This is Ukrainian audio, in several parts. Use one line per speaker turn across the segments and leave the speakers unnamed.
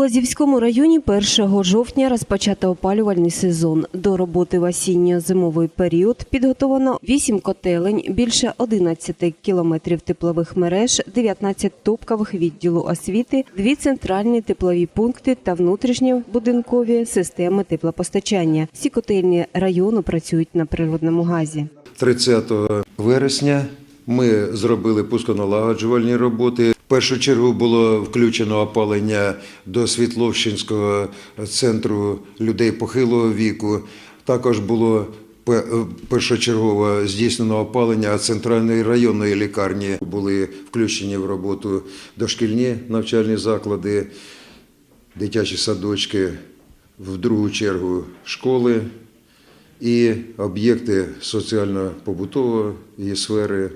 Лазівському районі 1 жовтня розпочато опалювальний сезон. До роботи в осінньо-зимовий період підготовлено 8 котелень, більше 11 кілометрів теплових мереж, 19 топкових відділу освіти, дві центральні теплові пункти та внутрішні будинкові системи теплопостачання. Всі котельні району працюють на природному газі.
30 вересня ми зробили пусконалагоджувальні роботи. Першу чергу було включено опалення до Світловщинського центру людей похилого віку. Також було першочергово здійснено опалення центральної районної лікарні. Були включені в роботу дошкільні навчальні заклади, дитячі садочки, в другу чергу школи і об'єкти соціально-побутової сфери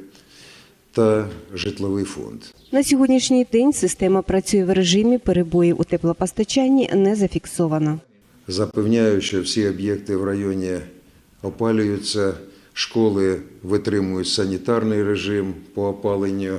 та житловий фонд.
На сьогоднішній день система працює в режимі перебоїв у теплопостачанні не зафіксовано.
Запевняю, що всі об'єкти в районі опалюються, школи витримують санітарний режим по опаленню.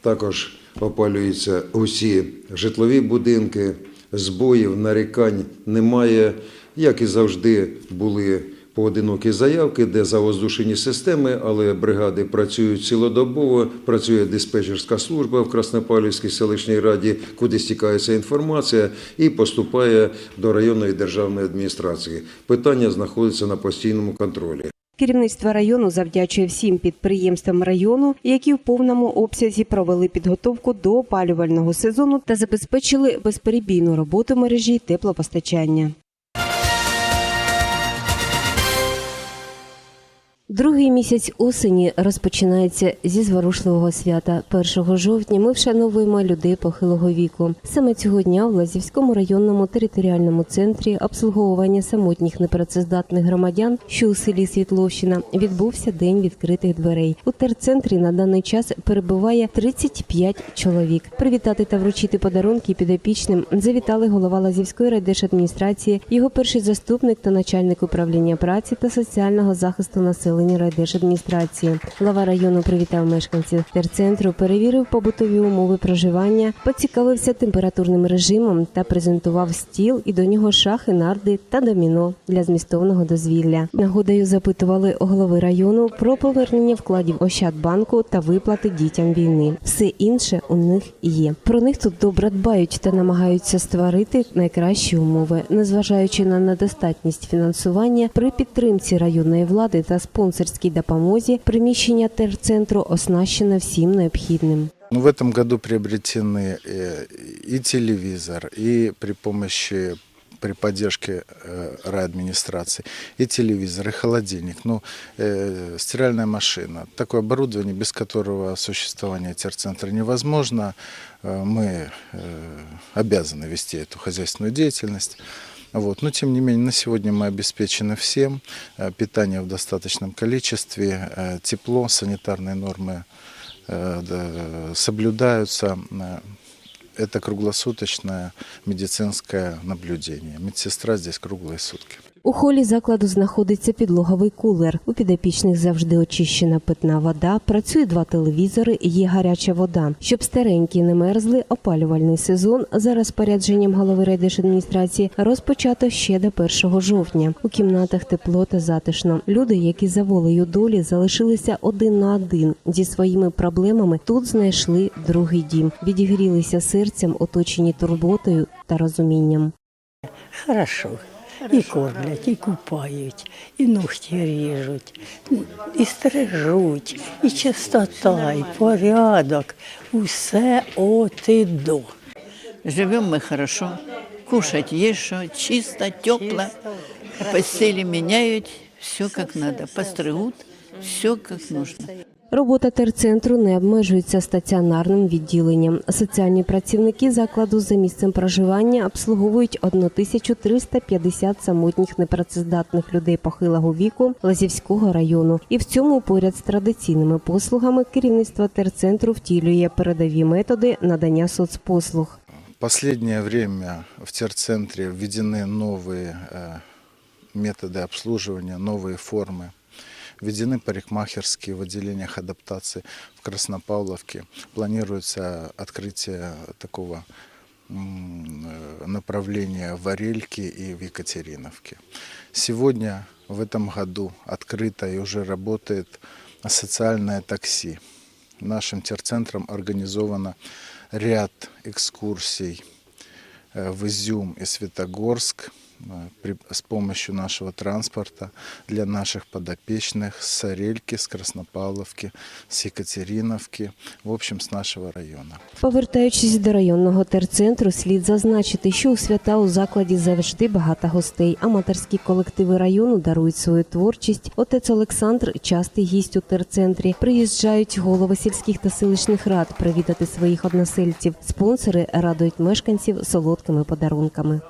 Також опалюються усі житлові будинки, збоїв, нарікань немає. Як і завжди, були поодинокі заявки, де завоздушені системи, але бригади працюють цілодобово, працює диспетчерська служба в Краснопавлівській селищній раді, куди стікається інформація і поступає до районної державної адміністрації. Питання знаходиться на постійному контролі.
Керівництво району завдячує всім підприємствам району, які в повному обсязі провели підготовку до опалювального сезону та забезпечили безперебійну роботу мережі теплопостачання. Другий місяць осені розпочинається зі зворушливого свята. 1 жовтня ми вшановуємо людей похилого віку. Саме цього дня в Лазівському районному територіальному центрі обслуговування самотніх непрацездатних громадян, що у селі Світловщина, відбувся день відкритих дверей. У терцентрі на даний час перебуває 35 чоловік. Привітати та вручити подарунки підопічним завітали голова Лазівської райдержадміністрації, його перший заступник та начальник управління праці та соціального захисту населення райдержадміністрації. Глава району привітав мешканців терцентру, перевірив побутові умови проживання, поцікавився температурним режимом та презентував стіл і до нього шахи, нарди та доміно для змістовного дозвілля. Нагодою запитували голови району про повернення вкладів Ощадбанку та виплати дітям війни. Все інше у них є. Про них тут добре дбають та намагаються створити найкращі умови, незважаючи на недостатність фінансування при підтримці районної влади та спонсорській допомозі. Приміщення терцентру оснащено всім необхідним.
Ну, в этом году приобретены э, и телевизор, и при помощи, при поддержке э, райадминистрации, и телевизор, и холодильник, ну, э, стиральная машина. Такое оборудование, без которого существование терцентра невозможно. Э, Мы э, обязаны вести эту хозяйственную деятельность. Вот. Но, тем не менее, на сегодня мы обеспечены всем. Э, Питание в достаточном количестве, э, тепло, санитарные нормы э, да, соблюдаются. Э, Это круглосуточное медицинское наблюдение. Медсестра здесь круглые сутки.
У холі закладу знаходиться підлоговий кулер. У підопічних завжди очищена питна вода, працює два телевізори, є гаряча вода. Щоб старенькі не мерзли, опалювальний сезон за розпорядженням голови райдержадміністрації розпочато ще до 1 жовтня. У кімнатах тепло та затишно. Люди, які за волею долі залишилися один на один зі своїми проблемами, тут знайшли другий дім, відігрілися серцем, оточені турботою та розумінням.
Хорошо. І кормлять, і купають, і ногті ріжуть, і стрижуть, і чистота, і порядок. Усе от і до.
Живем мы хорошо, кушать есть что, чисто, тепло, постели меняют, все как надо, постригут, все как нужно.
Робота терцентру не обмежується стаціонарним відділенням. Соціальні працівники закладу за місцем проживання обслуговують 1350 самотніх непрацездатних людей похилого віку Лазівського району. І в цьому поряд з традиційними послугами керівництво терцентру втілює передові методи надання соцпослуг.
Последнее время в терцентре введены новые э, методы обслуживания, новые формы. Введены парикмахерские в отделениях адаптации в Краснопавловке. Планируется открытие такого э, направления в Орельке и в Екатериновке. Сегодня в этом году открыто и уже работает социальное такси. Нашим терцентром организовано ряд экскурсий э, в Изюм и Светогорск при- с помощью нашего транспорта для наших подопечных с Орельки, с Краснопавловки, с Екатериновки, в общем, с нашего района.
Повертаючись до районного терцентру, слід зазначити, що у свята у закладі завжди багато гостей. Аматорські колективи району дарують свою творчість. Отець Олександр частий гість у терцентрі. Приїжджають голови сільських та селищних рад привітати своїх односельців. Спонсори радують мешканців солодкими подарунками.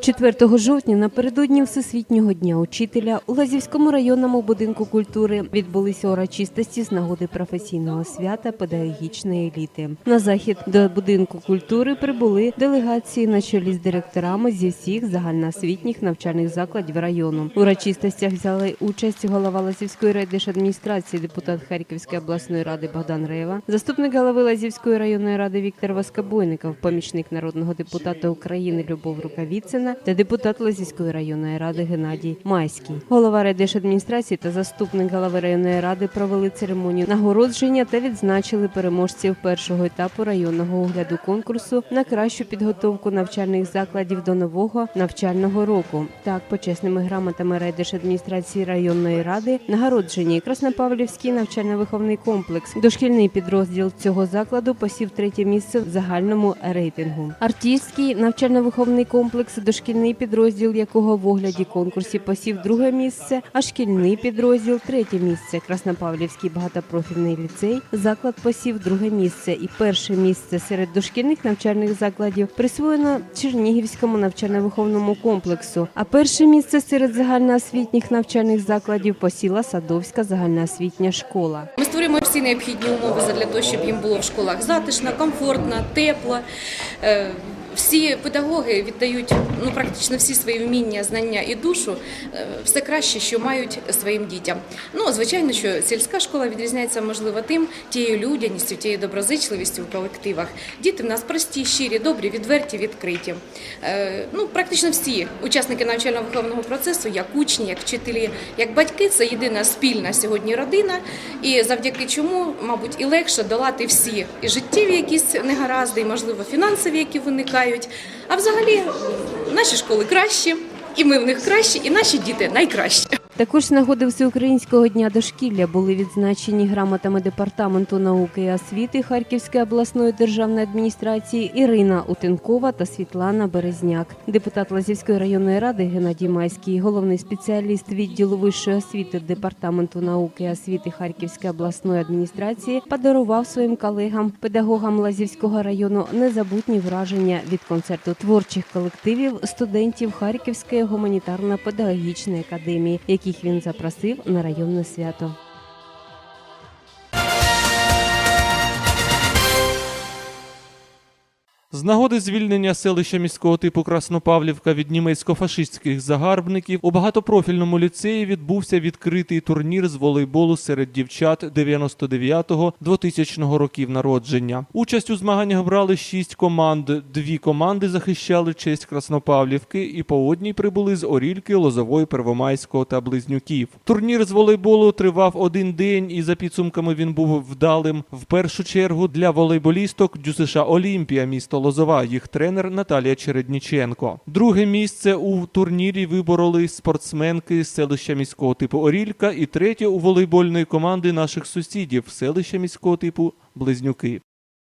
Четвертого жовтня напередодні Всесвітнього дня учителя у Лазівському районному будинку культури відбулися урочистості з нагоди професійного свята педагогічної еліти. На захід до будинку культури прибули делегації на чолі з директорами зі всіх загальноосвітніх навчальних закладів району. У урочистостях взяли участь голова Лазівської райдержадміністрації, депутат Харківської обласної ради Богдан Рева, заступник голови Лазівської районної ради Віктор Воскобойников, помічник народного депутата України Любов Рукавіцина та депутат Лазівської районної ради Геннадій Майський. Голова райдержадміністрації та заступник голови районної ради провели церемонію нагородження та відзначили переможців першого етапу районного огляду конкурсу на кращу підготовку навчальних закладів до нового навчального року. Так, почесними грамотами райдержадміністрації районної ради нагороджені Краснопавлівський навчально-виховний комплекс. Дошкільний підрозділ цього закладу посів третє місце в загальному рейтингу. Артістський навчально-виховний комплекс, дошкільний підрозділ якого в огляді конкурсі посів друге місце, а шкільний підрозділ третє місце. Краснопавлівський багатопрофільний ліцей заклад посів друге місце і перше місце серед дошкільних навчальних закладів присвоєно Чернігівському навчально-виховному комплексу. А перше місце серед загальноосвітніх навчальних закладів посіла Садовська загальноосвітня школа.
Ми створюємо всі необхідні умови для того, щоб їм було в школах затишно, комфортно, тепло. Всі педагоги віддають ну практично всі свої вміння, знання і душу е, все краще, що мають своїм дітям. Ну звичайно, що сільська школа відрізняється можливо тим тією людяністю, тією доброзичливістю в колективах. Діти в нас прості, щирі, добрі, відверті, відкриті. Е, Ну практично всі учасники навчально-виховного процесу, як учні, як вчителі, як батьки, це єдина спільна сьогодні родина, і завдяки чому, мабуть, і легше долати всі і життєві якісь негаразди, і можливо фінансові, які виникають. А взагалі наші школи кращі, і ми в них кращі, і наші діти найкращі.
Також нагоди Всеукраїнського дня дошкілля були відзначені грамотами департаменту науки і освіти Харківської обласної державної адміністрації Ірина Утенкова та Світлана Березняк. Депутат Лазівської районної ради Геннадій Майський, головний спеціаліст відділу вищої освіти департаменту науки і освіти Харківської обласної адміністрації, подарував своїм колегам, педагогам Лазівського району незабутні враження від концерту творчих колективів студентів Харківської гуманітарно-педагогічної академії, яких він запросив на районне свято.
З нагоди звільнення селища міського типу Краснопавлівка від німецько-фашистських загарбників у багатопрофільному ліцеї відбувся відкритий турнір з волейболу серед дівчат 99-2000 років народження. Участь у змаганнях брали шість команд. Дві команди захищали честь Краснопавлівки і по одній прибули з Орільки, Лозової, Первомайського та Близнюків. Турнір з волейболу тривав один день, і за підсумками він був вдалим в першу чергу для волейболісток ДЮСШ Олімпія місто Лозова, їх тренер Наталія Чередніченко. Друге місце у турнірі вибороли спортсменки з селища міського типу Орілька і третє у волейбольної команди наших сусідів селища міського типу Близнюки.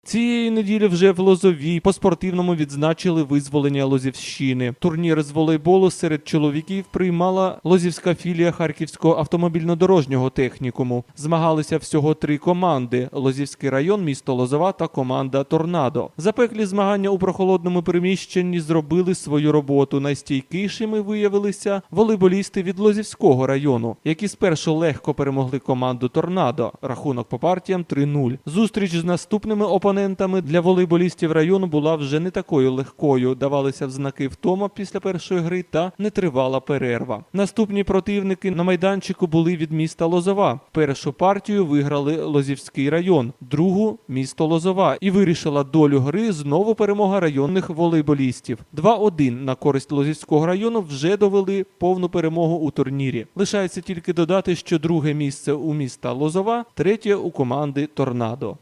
Цієї неділі вже в Лозовій по спортивному відзначили визволення Лозівщини. Турнір з волейболу серед чоловіків приймала Лозівська філія Харківського автомобільно-дорожнього технікуму. Змагалися всього три команди: Лозівський район, місто Лозова та команда Торнадо. Запеклі змагання у прохолодному приміщенні зробили свою роботу. Найстійкішими виявилися волейболісти від Лозівського району, які спершу легко перемогли команду Торнадо. Рахунок по партіям 3-0. Зустріч з наступними опонентами опонентами для волейболістів району була вже не такою легкою. Давалися в знаки втома після першої гри та нетривала перерва. Наступні противники на майданчику були від міста Лозова. Першу партію виграли Лозівський район, другу місто Лозова. І вирішила долю гри знову перемога районних волейболістів. 2-1 на користь Лозівського району вже довели повну перемогу у турнірі. Лишається тільки додати, що друге місце у міста Лозова, третє у команди Торнадо.